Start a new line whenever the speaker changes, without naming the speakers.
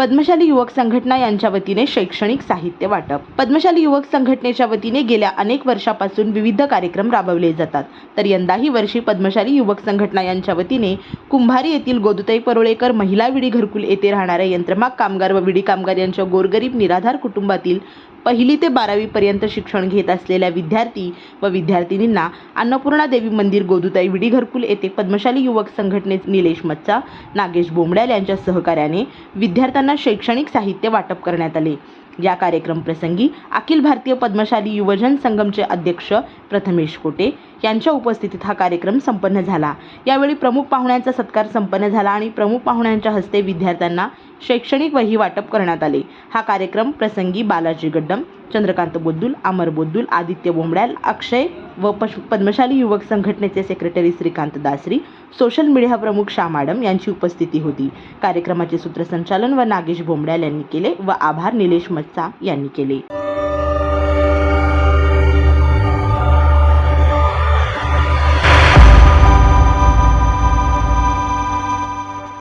पद्मशाली युवक संघटना यांच्या वतीने शैक्षणिक साहित्य वाटप. पद्मशाली युवक संघटनेच्या वतीने गेल्या अनेक वर्षापासून विविध कार्यक्रम राबवले जातात. तर यंदाही वर्षी पद्मशाली युवक संघटना यांच्या वतीने कुंभारी येथील गोदुताई परोळेकर महिला विडी घरकुल येथे राहणाऱ्या यंत्रमाग कामगार व विडी कामगार यांच्या गोरगरीब निराधार कुटुंबातील पहिली ते बारावीपर्यंत शिक्षण घेत असलेल्या विद्यार्थी व विद्यार्थिनींना अन्नपूर्णा देवी मंदिर गोदुताई विडी घरकुल येथे पद्मशाली युवक संघटनेचे निलेश मच्चा नागेश बोमड्याल यांच्या सहकार्याने विद्यार्थ्यांना शैक्षणिक साहित्य वाटप करण्यात आले. या कार्यक्रम प्रसंगी अखिल भारतीय पद्मशाली युवजन संगमचे अध्यक्ष प्रथमेश कोटे यांच्या उपस्थितीत हा कार्यक्रम संपन्न झाला. यावेळी प्रमुख पाहुण्यांचा सत्कार संपन्न झाला आणि प्रमुख पाहुण्यांच्या हस्ते विद्यार्थ्यांना शैक्षणिक वही वाटप करण्यात आले. हा कार्यक्रम प्रसंगी बालाजी गड्डम चंद्रकांत बोद्दुल अमर बोद्दुल आदित्य बोंबड्याल अक्षय व पश पद्मशाली युवक संघटनेचे secretary Shrikant Dasari social media प्रमुख श्या मॅडम यांची उपस्थिती होती. कार्यक्रमाचे सूत्रसंचालन व नागेश बोंबड्याल यांनी केले व आभार निलेश मच्चा यांनी केले.